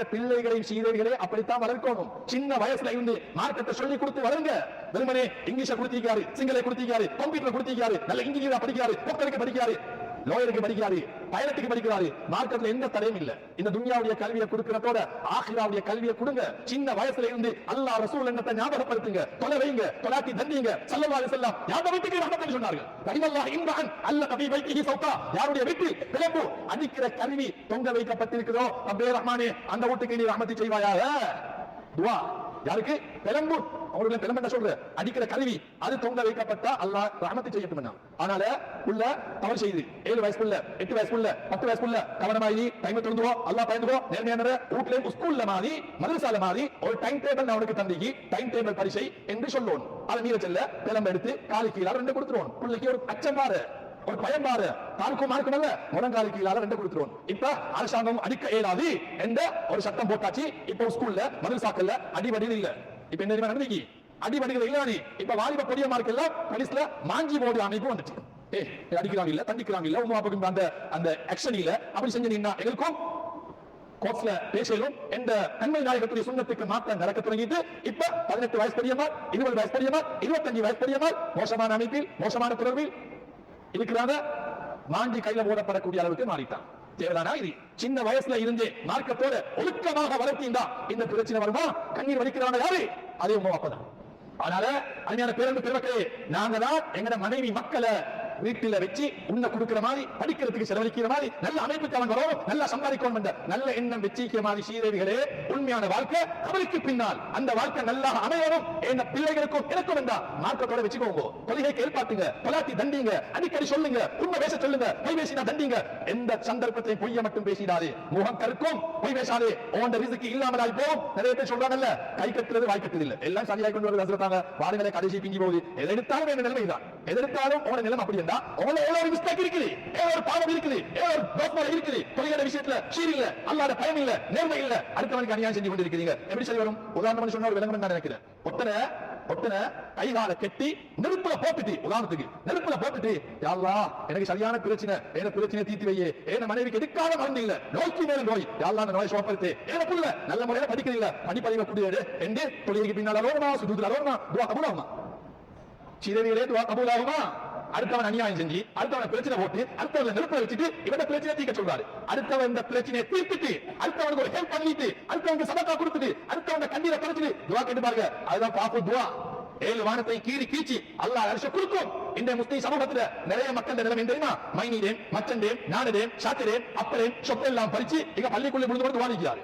எங்கட பிள்ளைகளையும் சீதைகளே அப்படித்தான் வளர்க்கணும். சின்ன வயசுல இருந்து மார்க்கத்தை சொல்லி கொடுத்து வளருங்க. வெறுமனே இங்கிலீஷ கொடுத்திருக்காரு சிங்கள கொடுத்திருக்காரு கம்ப்யூட்டர் கொடுத்திருக்காரு நல்ல இங்கிலீஷ் படிக்காரு படிக்காரு படிக்கிறாரு. லோயருக்கு படிக்கிறாரு பைலட்டுக்கு படிக்கிறாரு. மார்க்கெட்ல எந்த தடையும் இல்ல. இந்த துன்யாவுடைய கல்வியை கொடுக்கிறதோட ஆஹிராவுடைய கல்வியை கொடுங்க. சின்ன வயசுல இருந்து அல்லாஹ் ரசூல் எண்ணத்தை ஞாபகப்படுத்துங்க. தொலை வைங்க தொலாத்தி தண்டிங்க சல்லல்லாஹு செல்லாம் யார் வீட்டுக்கு ரஹமத்துன்னு சொன்னார்கள்? ரஹிமல்லாஹ் இன்பகன் அல்ல நபி வைத்திஹி சௌக்கா யாருடைய வீட்டில் பிளம்பு அடிக்கிற கல்வி தொங்க வைக்கப்பட்டிருக்கிறோ ரப்பே ரஹ்மானே அந்த வீட்டுக்கு நீ ரஹமத்தை செய்வாயாக? துவா. யாருக்கு? பிளம்பு அவர்களை பிளம்பு என்ன சொல்ற? அடிக்கிற கருவி. அது தொங்க வைக்கப்பட்டா அல்லாஹ் ரஹமத்தை செய்யட்டும் ஆனால உள்ள தவறு செய்து. ஏழு வயசுக்குள்ள எட்டு வயசுக்குள்ள பத்து வயசுக்குள்ள கவனமாயி டைம் தொழுந்துவோ அல்லா பயந்துவோம் நேர்மையான வீட்ல ஸ்கூல்ல மாறி மதரசால மாறி ஒரு டைம் டேபிள் அவனுக்கு தந்தைக்கு டைம் டேபிள் பரிசை என்று சொல்லுவோம். அதை மீற செல்ல பிளம்பு எடுத்து காலி கீழே ரெண்டு கொடுத்துருவோம். பிள்ளைக்கு ஒரு அச்சம் பாரு. ஒரு பயம் பாரு. தாருக்கும் மார்க்கும் அல்ல. முழங்காலு கீழால ரெண்டு கொடுத்துருவோம். இப்ப அரசாங்கம் அடிக்க இயலாது என்ற ஒரு சட்டம் போட்டாச்சு. இப்ப ஸ்கூல்ல மதுரசாக்கல்ல அடிபடியில் இல்ல. இப்ப என்ன நடந்தீங்க அடிபடுகிற அடிபடிகள் இப்ப வாலிப பொடிய எல்லாம் போலீஸ்ல மாஞ்சி போர்டு அமைப்பு வந்துச்சு. ஏ அடிக்கிறாங்க இல்ல தண்டிக்கிறாங்க இல்ல உமா பக்கம் அந்த அந்த ஆக்ஷன் இல்ல. அப்படி செஞ்சு நின்னா எங்களுக்கும் கோர்ஸ்ல பேசலும் எந்த நன்மை நாயகத்துடைய சுண்ணத்துக்கு மாற்றம் நடக்க தொடங்கிட்டு இப்ப பதினெட்டு வயசு பெரியமார் இருபது வயசு பெரியமார் இருபத்தஞ்சு வயசு பெரியமார் மோசமான அமைப்பில் மோசமான தொடர்பில் இருக்கிறாங்க. மாஞ்சி கையில போடப்படக்கூடிய அளவுக்கு மாறிட்டான். தேவைதானா இது சின்ன வயசுல இருந்து மார்க்கத்தோட ஒழுக்கமாக வளர்த்தீண்டா இந்த பிரச்சனை வருமா? கண்ணீர் வலிக்கிறான யாரு? அதே உங்க அப்பதான் அதனால அருமையான பேருந்து பெருமக்களே நாங்க தான் எங்கட மனைவி மக்களை வீட்டுல வச்சு உன்னை கொடுக்கிற மாதிரி படிக்கிறதுக்கு செலவழிக்கிற மாதிரி நல்ல அமைப்புக்கு அவன் வரும் நல்லா சம்பாதிக்கணும் என்ற நல்ல எண்ணம் வச்சிக்கிற மாதிரி சீதேவிகளே உண்மையான வாழ்க்கை அவளுக்கு பின்னால். அந்த வாழ்க்கை நல்லா அமையணும் என் பிள்ளைகளுக்கும் எனக்கும் என்றா மார்க்கத்தோட வச்சுக்கோங்க. தொழிலை கேள்பாத்துங்க பலாத்தி தண்டிங்க. அடிக்கடி சொல்லுங்க. உண்மை பேச சொல்லுங்க. பொய் பேசினா தண்டிங்க. எந்த சந்தர்ப்பத்தையும் பொய்ய மட்டும் பேசிடாதே. முகம் கருக்கும். பொய் பேசாதே. உன் ரிசுக்கு இல்லாமலாய் போகும். நிறைய பேர் சொல்றாங்கல்ல கை கட்டுறது வாய் கட்டுறது. இல்லை எல்லாம் சரியாக கொண்டு வருது வாருங்களே கடைசி பிங்கி போகுது. எதை எடுத்தாலும் என்ன நிலைமை தான் எதை எடுத்தாலும் உன நிலைமை அப்படி இருந்தா அவ்வளவு எவ்வளவு ஒரு மிஸ்டேக் இருக்குது? எவ்வளவு ஒரு பாவம் இருக்குது? எவ்வளவு ஒரு இருக்குது? தொழிலாளர் விஷயத்துல சீர் இல்ல அல்லாத பயம் இல்ல நேர்மை இல்ல. அடுத்தவனுக்கு அநியாயம் செஞ்சு கொண்டிருக்கிறீங்க. எப்படி சரி வரும்? உதாரணம் சொன்னா ஒரு விளம்பரம் நான் நினைக்கிறேன். ஒத்தனை ஒத்தனை கைகால கெட்டி நெருப்புல போட்டுட்டு உதாரணத்துக்கு நெருப்புல போட்டுட்டு யாழ்லா எனக்கு சரியான பிரச்சனை. ஏன பிரச்சனை தீர்த்து வையே? ஏன மனைவிக்கு எடுக்காத மருந்து இல்ல? நோய்க்கு மேல நோய். யாழ்லா அந்த நோய் சோப்பருத்து ஏன புள்ள? நல்ல முறையில படிக்கிறீங்க படிப்பறிவை குடியேடு. என்று தொழிலுக்கு பின்னால் அலோகமா சுற்றுலா அலோகமா. துவா கபூலாகுமா? சிதவியிலே துவா கபூலாகுமா? அடுத்தவன் அநியாயம் செஞ்சு அடுத்தவன் பிரச்சனை போட்டு அடுத்தவன் நெருப்பை வச்சுட்டு இவன் பிரச்சனை தீர்க்க சொல்றாரு. அடுத்தவன் இந்த பிரச்சனையை தீர்த்துட்டு அடுத்தவனுக்கு ஒரு ஹெல்ப் பண்ணிட்டு அடுத்தவனுக்கு சதக்கா கொடுத்துட்டு அடுத்தவன் கண்ணீரை தொடச்சிட்டு துவா கேட்டு பாருங்க. அதுதான் பாப்பு துவா. ஏழு வானத்தை கீறி கீச்சி அல்லாஹ் அரசு கொடுக்கும். இந்த முஸ்லிம் சமூகத்துல நிறைய மக்கள் நிலைமை தெரியுமா? மைனிடேன் மச்சண்டேன் நானடேன் சாத்திரேன் அப்பரேன் சொப்பெல்லாம் பறிச்சு எங்க பள்ளிக்குள்ளே விழுந்து கொண்டு வாங்கிக்கிறாரு